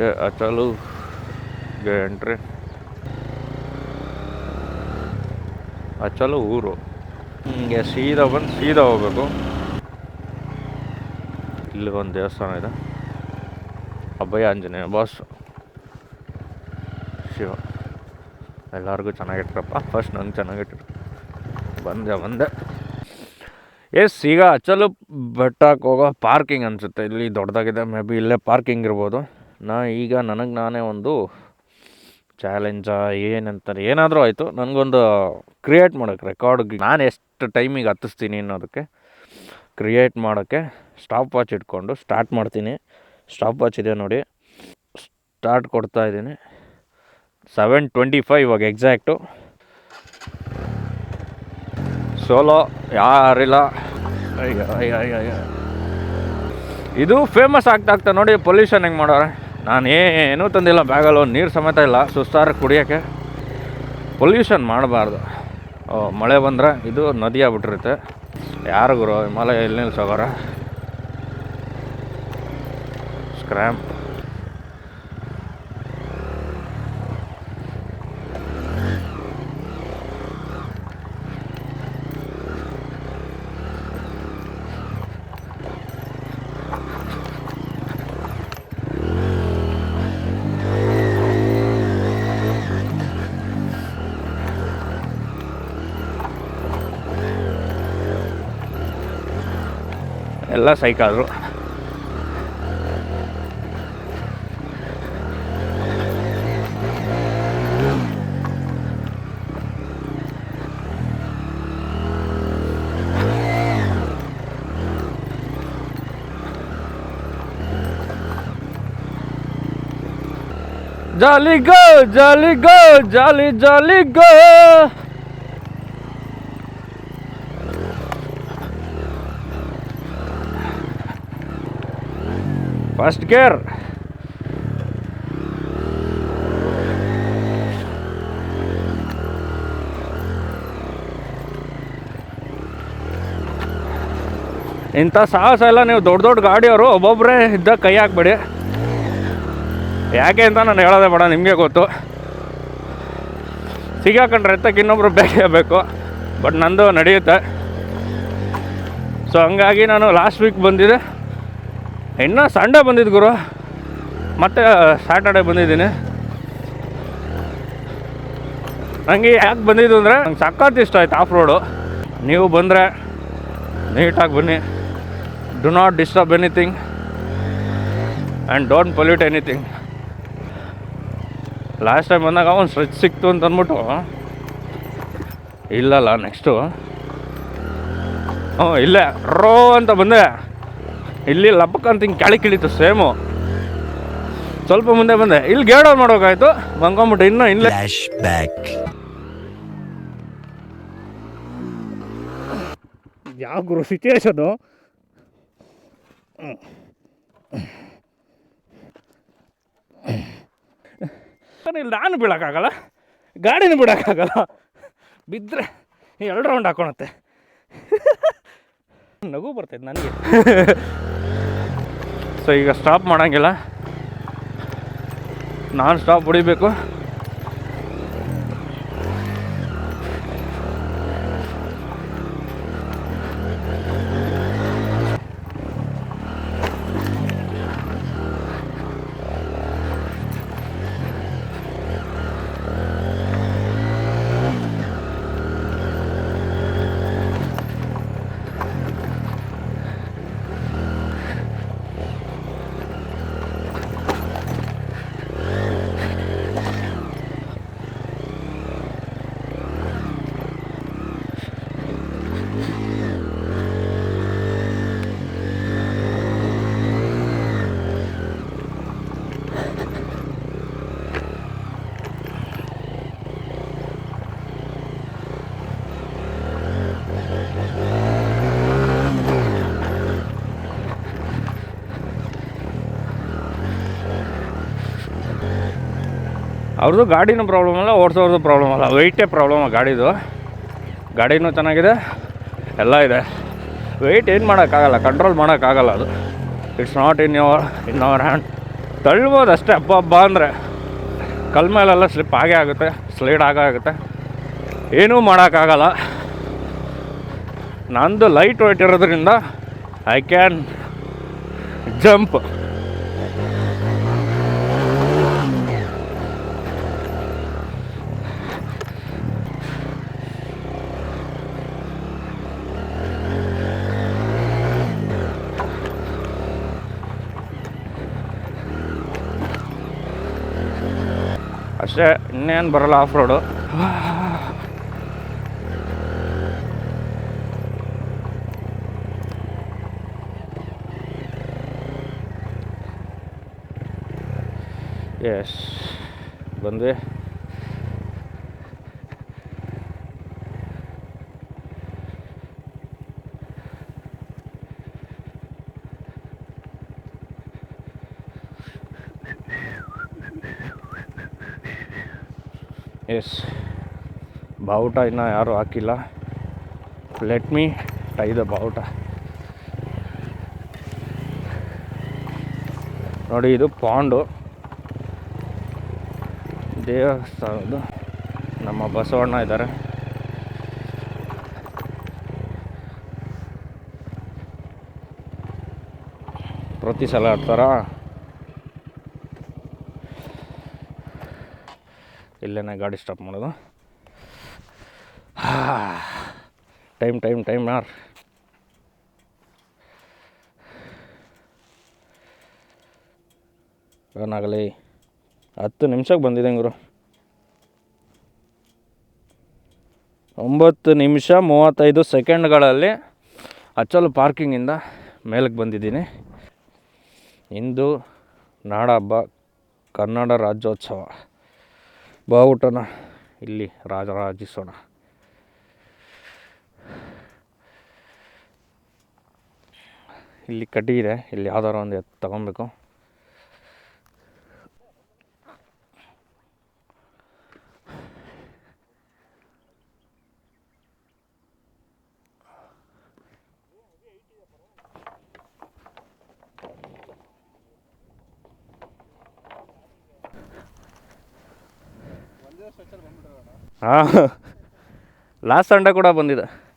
ಇದೆ ಅಚಲು ಎಂಟ್ರಿ ಅಚಲು ಊರು. ಹಿಂಗೆ ಸೀದಾ ಬಂದು ಸೀದಾ ಹೋಗ್ಬೇಕು. ಇಲ್ಲಿ ಒಂದು ದೇವಸ್ಥಾನ ಇದೆ. ಅಭಯ ಆಂಜನೇಯ ಬಾಸ್. ಶಿವ. ಎಲ್ಲರಿಗೂ ಚೆನ್ನಾಗಿಟ್ರಪ್ಪ. ಫಸ್ಟ್ ನಂಗೆ ಚೆನ್ನಾಗಿಟ್ರು. ಬಂದೆ ಬಂದೆ. ಎಸ್, ಈಗ ಅಚಲು ಬೆಟ್ಟಕ್ಕೆ ಹೋಗೋ ಪಾರ್ಕಿಂಗ್ ಅನಿಸುತ್ತೆ. ಇಲ್ಲಿ ದೊಡ್ಡದಾಗಿದೆ. ಮೇ ಬಿ ಇಲ್ಲೇ ಪಾರ್ಕಿಂಗ್ ಇರ್ಬೋದು. ನಾ ಈಗ ನನಗೆ ನಾನೇ ಒಂದು ಚಾಲೆಂಜ ಏನಂತಾರೆ, ಏನಾದರೂ ಆಯಿತು, ನನಗೊಂದು ಕ್ರಿಯೇಟ್ ಮಾಡೋಕ್ಕೆ ರೆಕಾರ್ಡ್ ನಾನು ಎಷ್ಟು ಟೈಮಿಗೆ ಹತ್ತಿಸ್ತೀನಿ ಅನ್ನೋದಕ್ಕೆ ಕ್ರಿಯೇಟ್ ಮಾಡೋಕ್ಕೆ ಸ್ಟಾಪ್ ವಾಚ್ ಇಟ್ಕೊಂಡು ಸ್ಟಾರ್ಟ್ ಮಾಡ್ತೀನಿ. ಸ್ಟಾಪ್ ವಾಚ್ ಇದೆ ನೋಡಿ. ಸ್ಟಾರ್ಟ್ ಕೊಡ್ತಾ ಇದ್ದೀನಿ. ಸೆವೆನ್ ಟ್ವೆಂಟಿ ಫೈವ್ ಇವಾಗ ಎಕ್ಸಾಕ್ಟು ಸೋಲೋ ಯಾರಿಲ್ಲ? ಇದು ಫೇಮಸ್ ಆಗ್ತಾ ಆಗ್ತಾ ನೋಡಿ ಪೊಲ್ಯೂಷನ್ ಹೆಂಗೆ ಮಾಡೋರೆ? ನಾನು ಏನೂ ತಂದಿಲ್ಲ ಬ್ಯಾಗಲ್ಲಿ ಒಂದು ನೀರು ಸಮೇತ ಇಲ್ಲ ಸುಸ್ತಾರ ಕುಡಿಯೋಕ್ಕೆ. ಪೊಲ್ಯೂಷನ್ ಮಾಡಬಾರ್ದು. ಮಳೆ ಬಂದರೆ ಇದು ನದಿ ಆಗ್ಬಿಟ್ಟಿರುತ್ತೆ. ಯಾರು ಗುರು, ಹಿಮಾಲಯ ಎಲ್ಲಿ ನಿಲ್ಸೋಗಾರ ಸ್ಕ್ರ್ಯಾಮ್ ಎಲ್ಲ ಸೈಕಾದ್ರು ಜಾಲಿ ಗೋ ಜಾಲಿ ಗೋ ಜಾಲಿ ಜಾಲಿ ಗೋ First gear. ಇಂಥ ಸಾಹಸ ಎಲ್ಲ ನೀವು ದೊಡ್ಡ ದೊಡ್ಡ ಗಾಡಿಯವರು ಒಬ್ಬೊಬ್ಬರೇ ಇದ್ದಾಗ ಕೈ ಹಾಕ್ಬೇಡಿ. ಯಾಕೆ ಅಂತ ನಾನು ಹೇಳೋದೇ ಬೇಡ, ನಿಮಗೆ ಗೊತ್ತು. ಸಿಗಾಕೊಂಡ್ರೆ ಎತ್ತಕ್ಕೆ ಇನ್ನೊಬ್ರು ಬೇಕೇ ಬೇಕು, ಬಟ್ ನಂದು ನಡೆಯುತ್ತೆ. ಸೊ ಹಂಗಾಗಿ ನಾನು ಲಾಸ್ಟ್ ವೀಕ್ ಬಂದಿದ್ದೆ ಇನ್ನೂ ಸಂಡೇ ಬಂದಿದ್ದು ಗುರು. ಮತ್ತೆ ಸ್ಯಾಟರ್ಡೆ ಬಂದಿದ್ದೀನಿ. ನನಗೆ ಯಾಕೆ ಬಂದಿದ್ದು ಅಂದರೆ ನಂಗೆ ಸಖತ್ ಇಷ್ಟ ಆಯ್ತು ಆಫ್ ರೋಡು ನೀವು ಬಂದರೆ ನೀಟಾಗಿ ಬನ್ನಿ. Do not disturb anything and don't pollute anything last time ಬಂದಾಗ ಒಂದು ಸ್ಟ್ರೆಚ್ ಸಿಕ್ತು ಅಂತ ಅಂದ್ಬಿಟ್ಟು, ಇಲ್ಲಲ್ಲ ನೆಕ್ಸ್ಟು ಹ್ಞೂ ಇಲ್ಲೇ, ರೋ ಅಂತ ಬಂದೆ. ಇಲ್ಲಿ ಲಬ್ಬಕ್ಕ ಅಂತ ಹಿಂಗೆ ಕೆಳಗೆ ಇಳಿತು ಸೇಮು. ಸ್ವಲ್ಪ ಮುಂದೆ ಬಂದೆ. ಇಲ್ಲಿ ಗೇಡ್ ಆನ್ ಮಾಡ್ಬೇಕಾಯ್ತು ಬಂಕೊಂಬಿಟ್ಟು ಇನ್ನೂ ಇಲ್ಲೇ ಬ್ಯಾಕ್ ಯಾವ ಗುರು ಸಿಚುವೇಶನು ಇಲ್ಲಿ ನಾನು ಬೀಳೋಕ್ಕಾಗಲ್ಲ. ಗಾಡಿನೂ ಬಿಡೋಕ್ಕಾಗಲ್ಲ. ಬಿದ್ದರೆ ಎರಡು ರೌಂಡ್ ಹಾಕೊಳತ್ತೆ ನಗು ಬರ್ತೈತೆ ನನಗೆ. ಈಗ ಸ್ಟಾಪ್ ಮಾಡೋಂಗಿಲ್ಲ. ನಾನು ಸ್ಟಾಪ್ ಹೊಡಿಬೇಕು. ಅವ್ರದ್ದು ಗಾಡಿನೂ ಪ್ರಾಬ್ಲಮ್ ಅಲ್ಲ, ಓಡಿಸೋರ್ದು ಪ್ರಾಬ್ಲಮ್ ಅಲ್ಲ. ವೆಯ್ಟೇ ಪ್ರಾಬ್ಲಮ್ ಗಾಡಿದು. ಗಾಡಿನೂ ಚೆನ್ನಾಗಿದೆ. ಎಲ್ಲ ಇದೆ. ವೆಯ್ಟ್ ಏನು ಮಾಡೋಕ್ಕಾಗಲ್ಲ ಕಂಟ್ರೋಲ್ ಮಾಡೋಕ್ಕಾಗಲ್ಲ ಅದು. It's not in your in our hand ತಳ್ಬೋದು ಅಷ್ಟೇ. ಹಬ್ಬ ಹಬ್ಬ ಅಂದರೆ ಕಲ್ ಮೇಲೆಲ್ಲ ಸ್ಲಿಪ್ ಆಗೇ ಆಗುತ್ತೆ ಸ್ಲೈಡ್ ಆಗೇ ಆಗುತ್ತೆ. ಏನೂ ಮಾಡೋಕ್ಕಾಗಲ್ಲ. ನಂದು ಲೈಟ್ ವೆಯ್ಟ್ ಇರೋದ್ರಿಂದ ಐ ಕ್ಯಾನ್ ಜಂಪ್ ಅಷ್ಟೇ ಇನ್ನೇನು ಬರಲ್ಲ ಆಫ್ ರೋಡು ಎಸ್ ಬಂದ್ವಿ. ಎಸ್. ಬಾವುಟ ಇನ್ನೂ ಯಾರೂ ಹಾಕಿಲ್ಲ. ಲೆಟ್ ಮೀ ಟೈ ದ ಬಾವುಟ. ನೋಡಿ, ಇದು ಪಾಂಡು. ದೇವಸ್ಥಾನದ್ದು ನಮ್ಮ ಬಸವಣ್ಣ ಇದ್ದಾರೆ. ಪ್ರತಿ ಸಲ ಆಡ್ತಾರ? ಇಲ್ಲೇನೆ ಗಾಡಿ ಸ್ಟಾಪ್ ಮಾಡೋದು. ಟೈಮ್ ಟೈಮ್ ಟೈಮ್ ಯಾರ್? ಏನಾಗಲಿ ಹತ್ತು ನಿಮಿಷಕ್ಕೆ ಬಂದಿದೆ ಗುರು. ಒಂಬತ್ತು ನಿಮಿಷ ಮೂವತ್ತೈದು ಸೆಕೆಂಡ್ಗಳಲ್ಲಿ ಅಚ್ಚಲು ಪಾರ್ಕಿಂಗಿಂದ ಮೇಲಕ್ಕೆ ಬಂದಿದ್ದೀನಿ. ಇಂದು ನಾಡಹಬ್ಬ ಕನ್ನಡ ರಾಜ್ಯೋತ್ಸವ. ಬಾವುಟನ ಇಲ್ಲಿ ರಾಜರಾಜಿಸೋಣ. ಇಲ್ಲಿ ಕಟ್ಟಿ ಇದೆ. ಇಲ್ಲಿ ಯಾವ್ದಾರು ಒಂದು ಎತ್ತು ತಗೊಬೇಕು. ಹಾಂ. ಲಾಸ್ಟ್ ಸಂಡೆ ಕೂಡ ಬಂದಿದೆ.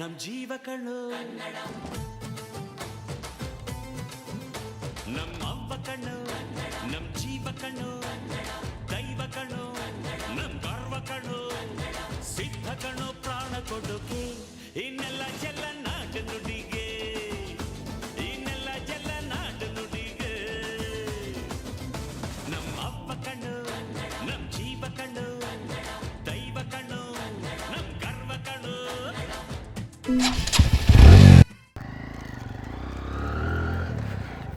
ನಮ್ ಜೀವ ಕಣು ನಮ್ ಅವ್ವ ಕಣ್ಣು ನಮ್ ಜೀವ ಕಣ್ಣು ದೈವ ಕಣ್ಣು ನಮ್ ಗರ್ವ ಕಣು ಸಿದ್ಧ ಕಣ್ಣು ಪ್ರಾಣ ಕೊಡುಗೆ. ಇನ್ನೆಲ್ಲ ಚೆಲ್ಲ ನಾಟ ನುಡಿಗೆ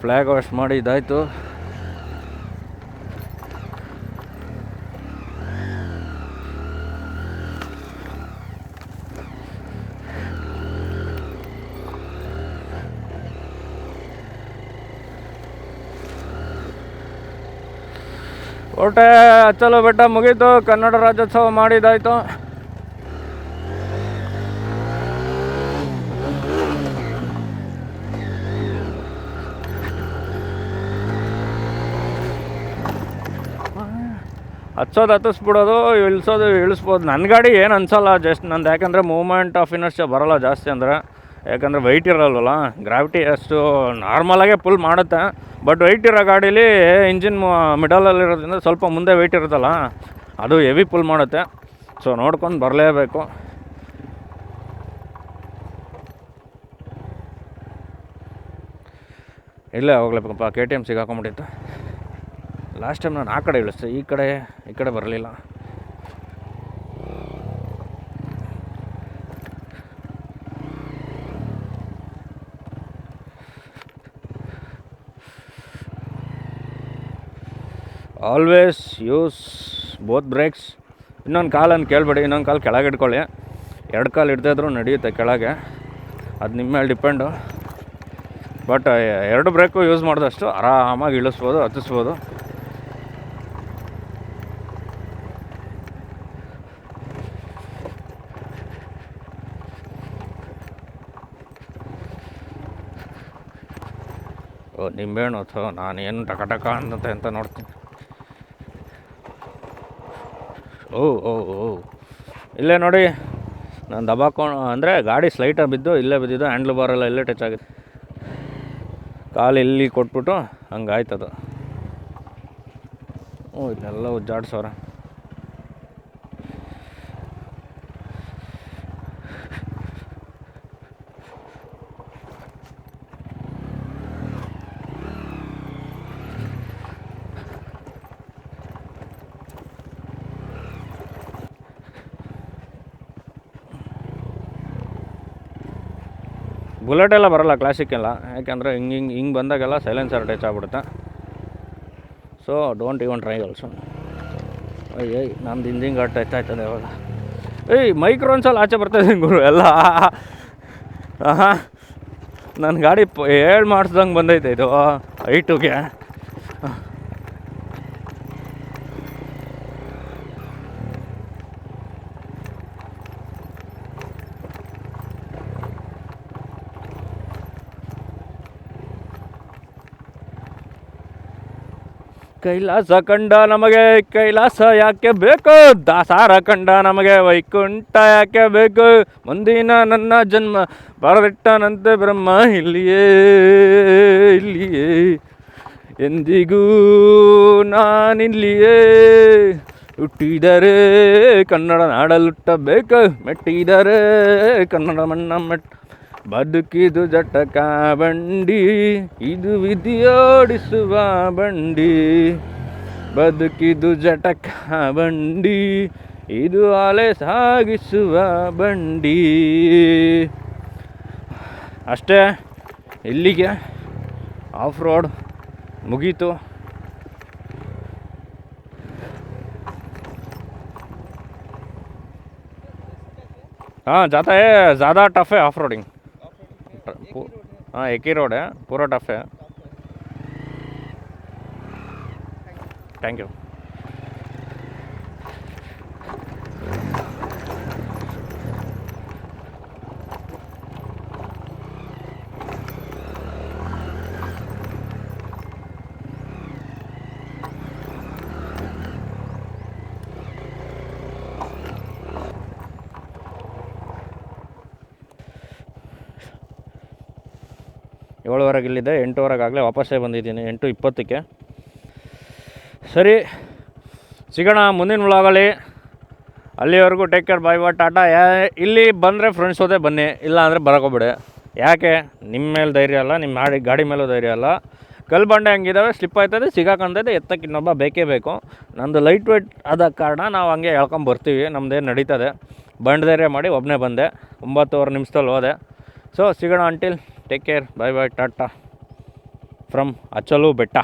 ಫ್ಲ್ಯಾಗ್ ವಾಶ್ ಮಾಡಿ ಇದಾಯಿತು. ಒಟ್ಟೆ ಅಚ್ಚಲು ಬೆಟ್ಟ ಮುಗೀತು. ಕನ್ನಡ ರಾಜ್ಯೋತ್ಸವ ಮಾಡಿದಾಯಿತು ಹಚ್ಚೋದು ಹತ್ತಿಸ್ಬಿಡೋದು, ಇಳಿಸೋದು ಇಳಿಸ್ಬೋದು. ನನ್ನ ಗಾಡಿ ಏನು ಅನ್ಸಲ್ಲ ಜಸ್ಟ್ ನಂದು ಯಾಕಂದರೆ ಮೂಮೆಂಟ್ ಆಫ್ ಇನರ್ಷ ಬರೋಲ್ಲ ಜಾಸ್ತಿ ಅಂದರೆ. ಯಾಕಂದರೆ ವೆಯ್ಟ್ ಇರಲ್ವಲ್ಲ ಗ್ರಾವಿಟಿ ಅಷ್ಟು ನಾರ್ಮಲಾಗೆ ಪುಲ್ ಮಾಡುತ್ತೆ. ಬಟ್ ವೆಯ್ಟ್ ಇರೋ ಗಾಡೀಲಿ ಇಂಜಿನ್ ಮಿಡಲಲ್ಲಿರೋದ್ರಿಂದ ಸ್ವಲ್ಪ ಮುಂದೆ ವೆಯ್ಟ್ ಇರುತ್ತಲ್ಲ, ಅದು ಹೆವಿ ಪುಲ್ ಮಾಡುತ್ತೆ. ಸೊ ನೋಡ್ಕೊಂಡು ಬರಲೇಬೇಕು. ಇಲ್ಲೇ ಹೋಗ್ಲೇಬೇಕಪ್ಪ ಕೆ ಟಿ ಎಂ ಸಿಗಾಕೊಂಬಿಟ್ಟಿತ್ತು ಲಾಸ್ಟ್ ಟೈಮ್ ನಾನು ಆ ಕಡೆ ಇಳಿಸ್ದೆ, ಈ ಕಡೆ ಈ ಕಡೆ ಬರಲಿಲ್ಲ. ಆಲ್ವೇಸ್ ಯೂಸ್ ಬೋತ್ ಬ್ರೇಕ್ಸ್ ಇನ್ನೊಂದು ಕಾಲನ್ನು ಕೇಳಬೇಡಿ, ಇನ್ನೊಂದು ಕಾಲು ಕೆಳಗೆ ಇಟ್ಕೊಳ್ಳಿ. ಎರಡು ಕಾಲು ಹಿಡ್ದಿದ್ರು ನಡೆಯುತ್ತೆ ಕೆಳಗೆ. ಅದು ನಿಮ್ಮ ಮೇಲೆ ಡಿಪೆಂಡು. ಬಟ್ ಎರಡು ಬ್ರೇಕು ಯೂಸ್ ಮಾಡಿದಷ್ಟು ಆರಾಮಾಗಿ ಇಳಿಸ್ಬೋದು, ಹತ್ತಿಸ್ಬೋದು. ಓ ನಿಂಬೆಹಣ್ಣು ಅಥವಾ ನಾನೇನು ಟಕ ಟಕ ಅಂತ ಅಂತ ನೋಡ್ತೀನಿ. ಓ ಓ ಓ ಇಲ್ಲೇ ನೋಡಿ, ನಾನು ದಬಾಕೊಂಡು ಅಂದರೆ ಗಾಡಿ ಸ್ಲೈಟಾಗಿ ಬಿದ್ದು ಇಲ್ಲೇ ಬಿದ್ದಿದ್ದು, ಹ್ಯಾಂಡ್ಲ್ ಬಾರೆಲ್ಲ ಇಲ್ಲೇ ಟಚ್ ಆಗಿದೆ. ಕಾಲು ಇಲ್ಲಿ ಕೊಟ್ಬಿಟ್ಟು ಹಂಗಾಯ್ತದ. ಓ, ಇಲ್ಲೆಲ್ಲ ಉಜ್ಜಾಡ್ಸವ್ರೆ. ಬುಲೆಟ್ ಎಲ್ಲ ಬರೋಲ್ಲ ಕ್ಲಾಸಿಕ್ ಎಲ್ಲ. ಯಾಕೆಂದರೆ ಹಿಂಗೆ ಹಿಂಗೆ ಹಿಂಗೆ ಬಂದಾಗೆಲ್ಲ ಸೈಲೆನ್ಸರ್ ಟಚ್ ಆಗ್ಬಿಡುತ್ತೆ. So don't even try also ಅಯ್ಯ ನಮ್ದು ಹಿಂಗೆ ಟಚ್ ಆಯ್ತದೆ ಇವಾಗ. ಏಯ್ ಮೈಕ್ರೋನ್ಸಲ್ಲಿ ಆಚೆ ಬರ್ತಾಯಿದ್ದೀನಿ ಗುರು, ಎಲ್ಲ. ನನ್ನ ಗಾಡಿ ಹೇಳಿ ಮಾಡಿಸ್ದಂಗೆ ಬಂದೈತೆ ಇದು ಐಟುಗೆ ಕೈಲಾಸ ಕಂಡ ನಮಗೆ, ಕೈಲಾಸ ಯಾಕೆ ಬೇಕು? ದಾಸಾರ ಕಂಡ ನಮಗೆ, ವೈಕುಂಠ ಯಾಕೆ ಬೇಕು? ಮುಂದಿನ ನನ್ನ ಜನ್ಮ ಬರದಿಟ್ಟನಂತೆ ಬ್ರಹ್ಮ, ಇಲ್ಲಿಯೇ ಇಲ್ಲಿಯೇ. ಎಂದಿಗೂ ನಾನಿಲ್ಲಿಯೇ. ಹುಟ್ಟಿದರೆ ಕನ್ನಡ ನಾಡಲುಟ್ಟಬೇಕು, ಮೆಟ್ಟಿದರೆ ಕನ್ನಡ ಮಣ್ಣ ಮೆಟ್ಟ ಬದುಕಿದು ಜಟಕ ಬಂಡಿ ಇದು ವಿಧಿಯೋಡಿಸುವ ಬಂಡಿ ಬದುಕಿದು ಜಟಕ ಬಂಡಿ ಇದು ಅಲೆ ಸಾಗಿಸುವ ಬಂಡಿ ಅಷ್ಟೇ ಇಲ್ಲಿಗೆ ಆಫ್ ರೋಡ್ ಮುಗೀತು हाँ जाता है ज़्यादा टफ है ऑफ ಹಾಂ ಎಕಿ ರೋಡ್ ಪೂರಾ ಟಫೇ ಥ್ಯಾಂಕ್ ಯು ಏಳುವರೆಗೆ ಇಲ್ಲಿದೆ, ಎಂಟುವರೆಗೆ ಆಗಲೇ ವಾಪಸ್ಸೇ ಬಂದಿದ್ದೀನಿ, ಎಂಟು ಇಪ್ಪತ್ತಕ್ಕೆ. ಸರಿ, ಸಿಗೋಣ ಮುಂದಿನ ವ್ಲಾಗಲ್ಲಿ ಅಲ್ಲಿವರೆಗೂ take care bye but tata. Yeah, ಇಲ್ಲಿ ಬಂದರೆ ಫ್ರೆಂಡ್ಸ್ ಹೋದೆ ಬನ್ನಿ, ಇಲ್ಲ ಅಂದರೆ ಬರೋಕೋಬಿಡಿ. ಯಾಕೆ? ನಿಮ್ಮ ಮೇಲೆ ಧೈರ್ಯ ಅಲ್ಲ ನಿಮ್ಮ ಹಾಡಿ ಗಾಡಿ ಮೇಲೂ ಧೈರ್ಯ ಅಲ್ಲ. ಕಲ್ಲು ಬಂಡೆ ಹಂಗಿದ್ದಾವೆ ಸ್ಲಿಪ್ ಆಯ್ತದೆ ಸಿಗಾಕಂತೈತೆ ಎತ್ತಕ್ಕೆ ಇನ್ನೊಬ್ಬ ಬೇಕೇ ಬೇಕು. ನಂದು ಲೈಟ್ ವೇಟ್ ಆದ ಕಾರಣ ನಾವು ಹಂಗೆ ಹೇಳ್ಕೊಂಬರ್ತೀವಿ ನಮ್ಮದೇನು ನಡೀತದೆ. ಬಂಡ್ ಧೈರ್ಯ ಮಾಡಿ ಒಬ್ಬನೇ ಬಂದೆ, ಒಂಬತ್ತುವರೆ ನಿಮಿಷದಲ್ಲಿ ಹೋದೆ. ಸೊ ಸಿಗೋಣ until take care bye bye tata from Achalu Betta